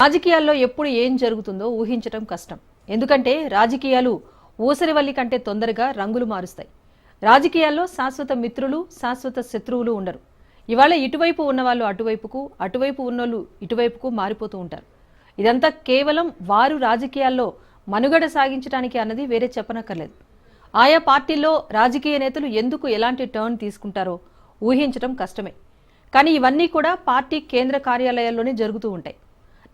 రాజకీయాల్లో ఎప్పుడు ఏం జరుగుతుందో ఊహించటం కష్టం. ఎందుకంటే రాజకీయాలు ఊసరివల్లి కంటే తొందరగా రంగులు మారుస్తాయి. రాజకీయాల్లో శాశ్వత మిత్రులు శాశ్వత శత్రువులు ఉండరు. ఇవాళ ఇటువైపు ఉన్నవాళ్ళు అటువైపుకు అటువైపు ఉన్నోళ్ళు ఇటువైపుకు మారిపోతూ ఉంటారు. ఇదంతా కేవలం వారు రాజకీయాల్లో మనుగడ సాగించడానికి అన్నది వేరే చెప్పనక్కర్లేదు. ఆయా పార్టీల్లో రాజకీయ నేతలు ఎందుకు ఎలాంటి టర్న్ తీసుకుంటారో ఊహించడం కష్టమే. కానీ ఇవన్నీ కూడా పార్టీ కేంద్ర కార్యాలయాల్లోనే జరుగుతూ ఉంటాయి.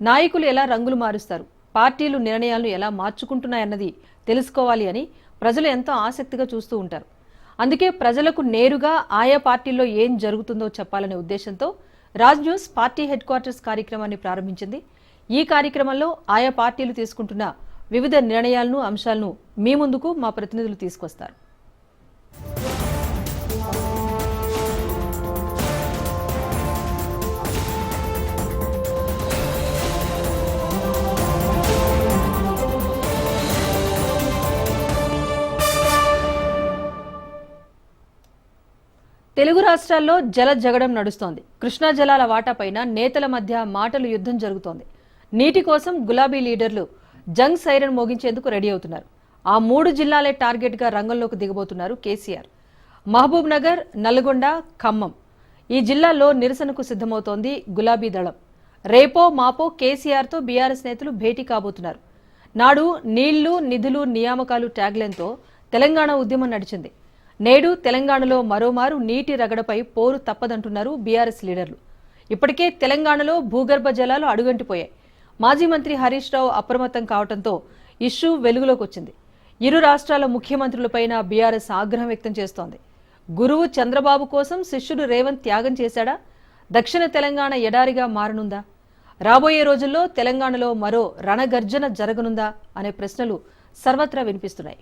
నాయకులు ఎలా రంగులు మారుస్తారు? పార్టీలు నిర్ణయాలను ఎలా మార్చుకుంటున్నాయన్నది తెలుసుకోవాలి అని ప్రజలు ఎంతో ఆసక్తిగా చూస్తూ ఉంటారు. అందుకే ప్రజలకు నేరుగా ఆయా పార్టీల్లో ఏం జరుగుతుందో చెప్పాలనే ఉద్దేశంతో Raj news party headquarters కార్యక్రమాన్ని ప్రారంభించింది. ఈ కార్యక్రమంలో ఆయా పార్టీలు తీసుకుంటున్న వివిధ నిర్ణయాలను అంశాలను మీ ముందుకు మా ప్రతినిధులు తీసుకొస్తారు. తెలుగు రాష్ట్రాల్లో జల జగడం నడుస్తోంది. కృష్ణా జలాల వాటాపైన నేతల మధ్య మాటలు యుద్ధం జరుగుతోంది. నీటి కోసం గులాబీ లీడర్లు జంగ్ సైరన్ మోగించేందుకు రెడీ అవుతున్నారు. ఆ మూడు జిల్లాలే టార్గెట్గా రంగంలోకి దిగబోతున్నారు కేసీఆర్. మహబూబ్ నగర్ నల్గొండ ఖమ్మం. ఈ జిల్లాల్లో నిరసనకు సిద్ధమవుతోంది గులాబీ దళం. రేపో మాపో కేసీఆర్తో బీఆర్ఎస్ నేతలు భేటీ కాబోతున్నారు. నాడు నీళ్ళు నిధులు నియామకాలు ట్యాగ్లైన్తో తెలంగాణ ఉద్యమం నడిచింది. నేడు తెలంగాణలో మరోమారు నీటి రగడపై పోరు తప్పదంటున్నారు బీఆర్ఎస్ లీడర్లు. ఇప్పటికే తెలంగాణలో భూగర్భ జలాలు అడుగంటిపోయాయి. మాజీ మంత్రి హరీష్ రావు అప్రమత్తం కావడంతో ఇష్యూ వెలుగులోకి వచ్చింది ఇరు రాష్ట్రాల ముఖ్యమంత్రులపైన బీఆర్ఎస్ ఆగ్రహం వ్యక్తం చేస్తోంది. గురువు చంద్రబాబు కోసం శిష్యుడు రేవంత్ త్యాగం చేశాడా? దక్షిణ తెలంగాణ ఎడారిగా మారనుందా? రాబోయే రోజుల్లో తెలంగాణలో మరో రణగర్జన జరగనుందా? అనే ప్రశ్నలు సర్వత్రా వినిపిస్తున్నాయి.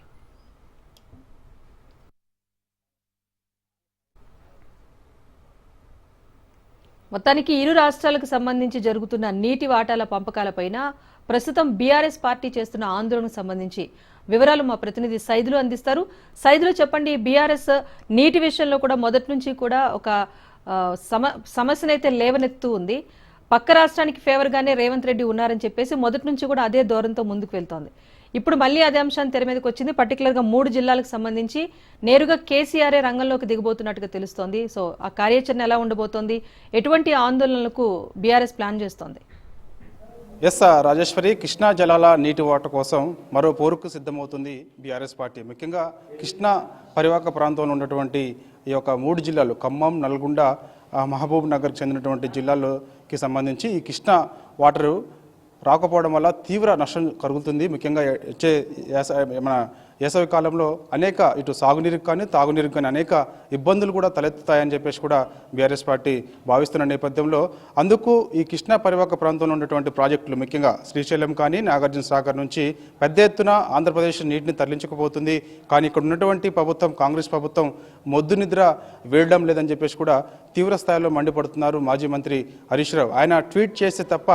మొత్తానికి ఇరు రాష్ట్రాలకు సంబంధించి జరుగుతున్న నీటి వాటాల పంపకాలపైన ప్రస్తుతం బీఆర్ఎస్ పార్టీ చేస్తున్న ఆందోళనకు సంబంధించి వివరాలు మా ప్రతినిధి సైదులు అందిస్తారు. సైదులు చెప్పండి బీఆర్ఎస్ నీటి విషయంలో కూడా మొదటి నుంచి కూడా ఒక సమ సమస్యనైతే లేవనెత్తు ఉంది. పక్క రాష్ట్రానికి ఫేవర్గానే రేవంత్ రెడ్డి ఉన్నారని చెప్పేసి మొదటి నుంచి కూడా అదే ధోరణితో ముందుకు వెళ్తోంది. ఇప్పుడు మళ్ళీ అదే అంశాన్ని తెర మీదకి వచ్చింది. పర్టికులర్గా మూడు జిల్లాలకు సంబంధించి నేరుగా కేసీఆర్ఏ రంగంలోకి దిగబోతున్నట్టుగా తెలుస్తోంది. సో ఆ కార్యాచరణ ఎలా ఉండబోతోంది? ఎటువంటి ఆందోళనలకు బీఆర్ఎస్ ప్లాన్ చేస్తోంది? ఎస్ రాజేశ్వరి కృష్ణా జలాల నీటి వాట కోసం మరో పోరుకు సిద్ధమవుతుంది బీఆర్ఎస్ పార్టీ. ముఖ్యంగా కృష్ణా పరివాహక ప్రాంతంలో ఉన్నటువంటి ఈ యొక్క మూడు జిల్లాలు ఖమ్మం నల్గొండ మహబూబ్ నగర్కి చెందినటువంటి జిల్లాలోకి సంబంధించి ఈ కృష్ణా వాటరు రాకపోవడం వల్ల తీవ్ర నష్టం కలుగుతుంది. ముఖ్యంగా వచ్చే యాస- మన వేసవి కాలంలో అనేక ఇటు సాగునీరుకి కానీ తాగునీరుకి కానీ అనేక ఇబ్బందులు కూడా తలెత్తుతాయని చెప్పేసి కూడా బీఆర్ఎస్ పార్టీ భావిస్తున్న నేపథ్యంలో అందుకు ఈ కృష్ణా పరివాహక ప్రాంతంలో ఉన్నటువంటి ప్రాజెక్టులు ముఖ్యంగా శ్రీశైలం కానీ నాగార్జున సాగర్ నుంచి పెద్ద ఎత్తున ఆంధ్రప్రదేశ్ నీటిని తరలించకపోతుంది. కానీ ఇక్కడ ఉన్నటువంటి ప్రభుత్వం కాంగ్రెస్ ప్రభుత్వం మొద్దు నిద్ర వేయడం లేదని చెప్పేసి కూడా తీవ్ర స్థాయిలో మండిపడుతున్నారు మాజీ మంత్రి హరీష్ రావు. ఆయన ట్వీట్ చేస్తే తప్ప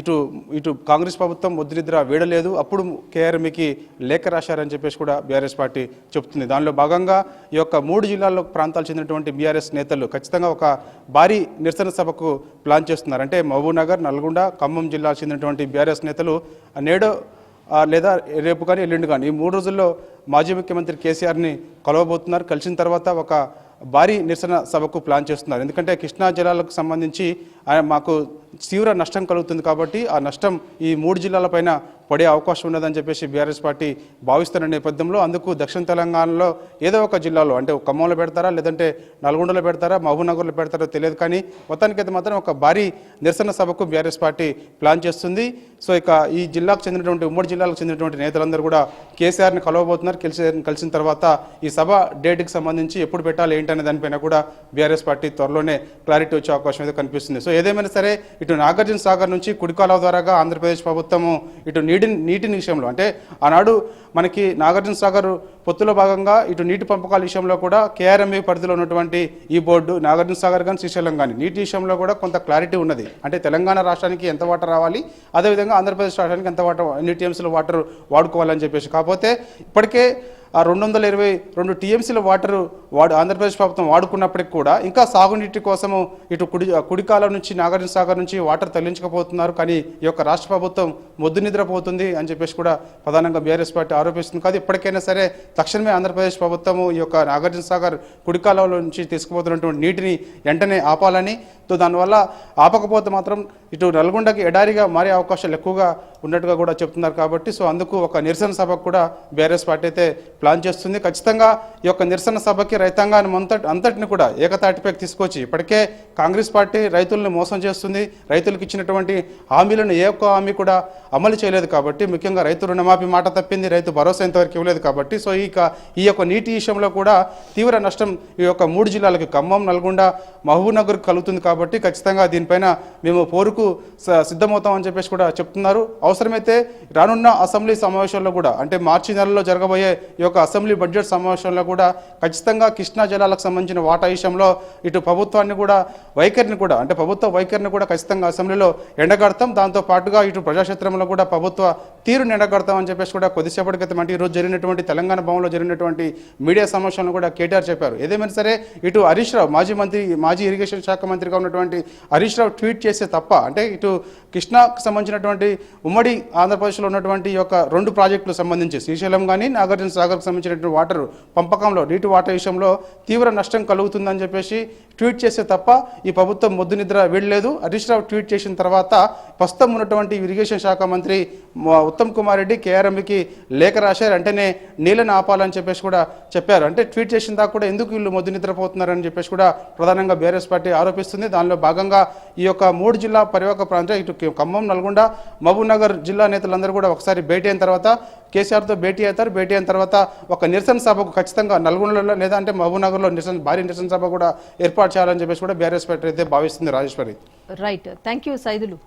ఇటు ఇటు కాంగ్రెస్ ప్రభుత్వం మొద్దు నిద్ర వేయలేదు అప్పుడు కేఆర్ఎంకి లేఖ రాశారని చెప్పేసి కూడా బీఆర్ఎస్ పార్టీ చెబుతుంది. దానిలో భాగంగా ఈ యొక్క మూడు జిల్లాల్లో ప్రాంతాలు చెందినటువంటి బీఆర్ఎస్ నేతలు ఖచ్చితంగా ఒక భారీ నిరసన సభకు ప్లాన్ చేస్తున్నారు. అంటే మహబూబ్ నగర్ నల్గొండ ఖమ్మం జిల్లాకు చెందినటువంటి బీఆర్ఎస్ నేతలు నేడు లేదా రేపు కానీ ఎల్లుండి కానీ ఈ మూడు రోజుల్లో మాజీ ముఖ్యమంత్రి కేసీఆర్ని కలవబోతున్నారు. కలిసిన తర్వాత ఒక భారీ నిరసన సభకు ప్లాన్ చేస్తున్నారు. ఎందుకంటే కృష్ణా జలాలకు సంబంధించి మాకు తీవ్ర నష్టం కలుగుతుంది కాబట్టి ఆ నష్టం ఈ మూడు జిల్లాలపైన పడే అవకాశం ఉన్నదని చెప్పేసి బీఆర్ఎస్ పార్టీ భావిస్తున్న నేపథ్యంలో అందుకు దక్షిణ తెలంగాణలో ఏదో ఒక జిల్లాలో అంటే ఖమ్మంలో పెడతారా లేదంటే నల్గొండలో పెడతారా మహబూబ్నగర్లో పెడతారో తెలియదు కానీ మొత్తానికైతే మాత్రం ఒక భారీ నిరసన సభకు బీఆర్ఎస్ పార్టీ ప్లాన్ చేస్తుంది. సో ఇక ఈ జిల్లాకు చెందినటువంటి ఉమ్మడి జిల్లాలకు చెందినటువంటి నేతలందరూ కూడా కేసీఆర్ని కలవబోతున్నారు. కలిసి కలిసిన తర్వాత ఈ సభ డేట్కి సంబంధించి ఎప్పుడు పెట్టాలి ఏంటనే దానిపైన కూడా బీఆర్ఎస్ పార్టీ త్వరలోనే క్లారిటీ వచ్చే అవకాశం అయితే కనిపిస్తుంది. సో ఏదేమైనా సరే ఇటు నాగార్జున సాగర్ నుంచి కుడికాలువ ద్వారాగా ఆంధ్రప్రదేశ్ ప్రభుత్వము ఇటు నీటి నీటి విషయంలో అంటే ఆనాడు మనకి నాగార్జున సాగర్ పొత్తులో భాగంగా ఇటు నీటి పంపకాల విషయంలో కూడా కేఆర్ఎంఏ పరిధిలో ఉన్నటువంటి ఈ బోర్డు నాగార్జున సాగర్ కానీ శ్రీశైలం కానీ నీటి విషయంలో కూడా కొంత క్లారిటీ ఉన్నది. అంటే తెలంగాణ రాష్ట్రానికి ఎంత వాటర్ రావాలి అదేవిధంగా ఆంధ్రప్రదేశ్ రాష్ట్రానికి ఎంత వాటర్ ఎన్ని వాటర్ వాడుకోవాలని చెప్పేసి. కాకపోతే ఇప్పటికే ఆ రెండు వందల ఇరవై రెండు టీఎంసీల వాటర్ వాడు ఆంధ్రప్రదేశ్ ప్రభుత్వం వాడుకున్నప్పటికి కూడా ఇంకా సాగునీటి కోసము ఇటు కుడి కుడికాలం నుంచి నాగార్జున సాగర్ నుంచి వాటర్ తరలించకపోతున్నారు. కానీ ఈ యొక్క రాష్ట్ర ప్రభుత్వం మొద్దు నిద్రపోతుంది అని చెప్పేసి కూడా ప్రధానంగా బీఆర్ఎస్ పార్టీ ఆరోపిస్తుంది. కాదు ఇప్పటికైనా సరే తక్షణమే ఆంధ్రప్రదేశ్ ప్రభుత్వము ఈ యొక్క నాగార్జున సాగర్ కుడికాలంలో నుంచి తీసుకుపోతున్నటువంటి నీటిని వెంటనే ఆపాలని తో దానివల్ల ఆపకపోతే మాత్రం ఇటు నల్గొండకి ఎడారిగా మారే అవకాశాలు ఎక్కువగా ఉన్నట్టుగా కూడా చెప్తున్నారు కాబట్టి సో అందుకు ఒక నిరసన సభకు కూడా బీఆర్ఎస్ పార్టీ అయితే ప్లాన్ చేస్తుంది. ఖచ్చితంగా ఈ యొక్క నిరసన సభకి రైతాంగాన్ని అంతటి అంతటిని కూడా ఏకతాటిపైకి తీసుకొచ్చి ఇప్పటికే కాంగ్రెస్ పార్టీ రైతులను మోసం చేస్తుంది. రైతులకు ఇచ్చినటువంటి హామీలను ఏ ఒక్క హామీ కూడా అమలు చేయలేదు కాబట్టి ముఖ్యంగా రైతు రుణమాఫీ మాట తప్పింది రైతు భరోసా ఇంతవరకు ఇవ్వలేదు కాబట్టి సో ఈ ఇక ఈ యొక్క నీటి విషయంలో కూడా తీవ్ర నష్టం ఈ యొక్క మూడు జిల్లాలకు ఖమ్మం నల్గొండ మహబూబ్ నగర్ కలుగుతుంది కాబట్టి ఖచ్చితంగా దీనిపైన మేము పోరుకు సిద్ధమవుతామని చెప్పేసి కూడా చెప్తున్నారు. అవసరమైతే రానున్న అసెంబ్లీ సమావేశంలో కూడా అంటే మార్చి నెలలో జరగబోయే ఈ యొక్క అసెంబ్లీ బడ్జెట్ సమావేశంలో కూడా ఖచ్చితంగా కృష్ణా జలాలకు సంబంధించిన వాటా విషయంలో ఇటు ప్రభుత్వాన్ని కూడా వైఖరిని కూడా అంటే ప్రభుత్వ వైఖరిని కూడా ఖచ్చితంగా అసెంబ్లీలో ఎండగడతాం. దాంతో పాటుగా ఇటు ప్రజాక్షేత్రంలో కూడా ప్రభుత్వ తీరుని ఎండగడతాం అని చెప్పేసి కూడా కొద్దిసేపటి క్రితం అంటే ఈరోజు జరిగినటువంటి తెలంగాణ భవన్లో జరిగినటువంటి మీడియా సమావేశంలో కూడా కేటీఆర్ చెప్పారు. ఏదేమైనా సరే ఇటు హరీష్ రావు మాజీ మంత్రి మాజీ ఇరిగేషన్ శాఖ మంత్రిగా ఉన్నటువంటి హరీష్ రావు ట్వీట్ చేసే తప్ప అంటే ఇటు కృష్ణాకు సంబంధించినటువంటి ఉమ్మడి ఆంధ్రప్రదేశ్లో ఉన్నటువంటి యొక్క రెండు ప్రాజెక్టులకు సంబంధించి శ్రీశైలం కానీ నాగార్జున సాగర్కు సంబంధించినటువంటి వాటర్ పంపకంలో నీటి వాటర్ విషయంలో తీవ్ర నష్టం కలుగుతుందని చెప్పేసి ట్వీట్ చేసే తప్ప ఈ ప్రభుత్వం మొద్దు నిద్ర వీడలేదు హరీష్ రావు ట్వీట్ చేసిన తర్వాత ప్రస్తుతం ఉన్నటువంటి ఇరిగేషన్ శాఖ మంత్రి ఉత్తమ్ కుమార్ రెడ్డి కేఆర్ఎంకి లేఖ రాశారు. వెంటనే నీళ్ళని ఆపాలని చెప్పేసి కూడా చెప్పారు. అంటే ట్వీట్ చేసిన దాకా కూడా ఎందుకు వీళ్ళు మొద్దు నిద్రపోతున్నారని చెప్పేసి కూడా ప్రధానంగా బీఆర్ఎస్ పార్టీ ఆరోపిస్తుంది. దానిలో భాగంగా ఈ యొక్క మూడు జిల్లా పరివాహక ప్రాంతం ఇటు ఖమ్మం నల్గొండ మహబూబ్నగర్ జిల్లా నేతలందరూ కూడా ఒకసారి భేటీ అయిన తర్వాత కేసీఆర్తో భేటీ అవుతారు. భేటీ అయిన తర్వాత ఒక నిరసన సభకు ఖచ్చితంగా నల్గొండలో లేదా అంటే మహబూబ్నగర్లో నిరసన భారీ నిరసన సభ కూడా ఏర్పాటు చేయాలని చెప్పేసి కూడా బీఆర్ఎస్ పార్టీ అయితే భావిస్తుంది Rajeshwari right thank you Saidulu